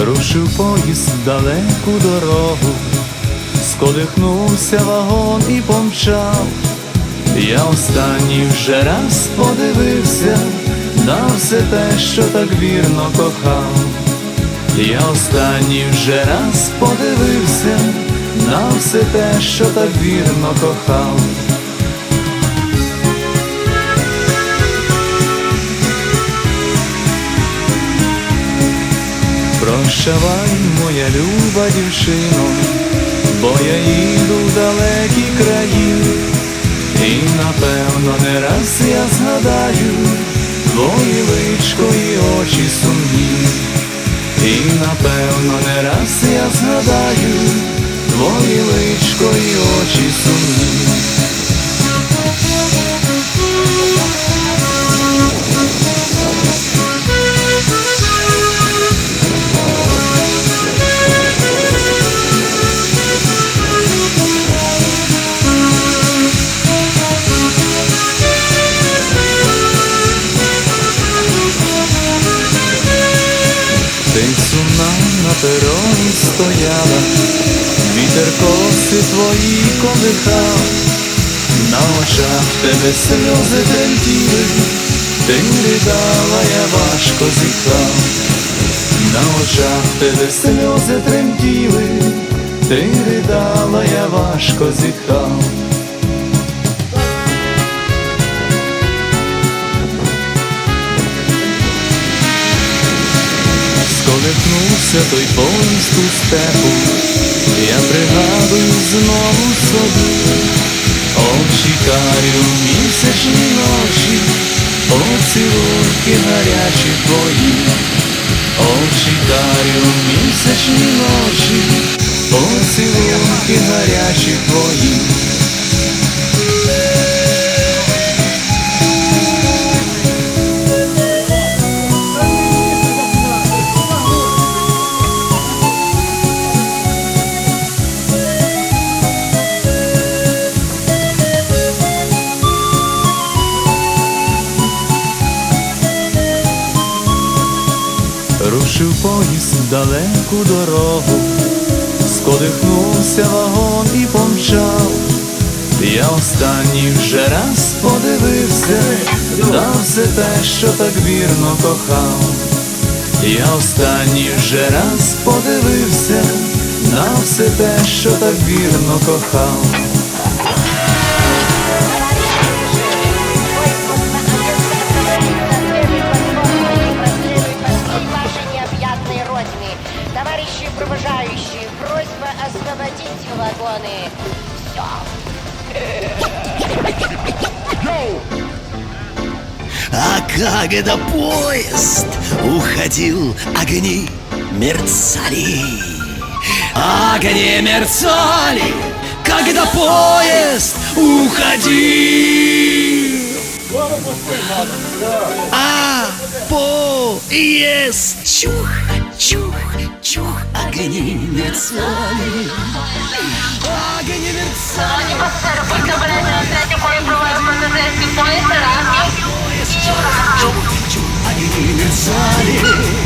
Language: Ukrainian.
Рушив поїзд в далеку дорогу, сколихнувся вагон і помчав. Я останній вже раз подивився на все те, що так вірно кохав. Я останній вже раз подивився на все те, що так вірно кохав. Прощавай, моя люба дівчино, бо я їду в далекі краї, і напевно не раз я згадаю твої личко і очі сумні, і напевно не раз я згадаю твої личко і очі сумні. Коси твої колихав, на очах тебе сльози тремтіли, ти ридала, я важко зітхав, на очах тебе сльози тремтіли, ти ридала, я важко зітхав. Сколихнувся той поїзд у степу, я пригадую знову собі, очі карі місячні ночі, поцілунки гарячі твої, очі карі у місячні ночі, поцілунки гарячі твої. Далеку дорогу, сколихнувся вагон і помчав. Я останній вже раз подивився на все те, що так вірно кохав. Я останній вже раз подивився на все те, що так вірно кохав. Провожающие, просьба освободить вагоны. Все. А когда поезд уходил, огни мерцали. Огни мерцали, когда поезд уходил. А поезд чух, чух, огни мерцали. Огни мерцали. Огни мерцали,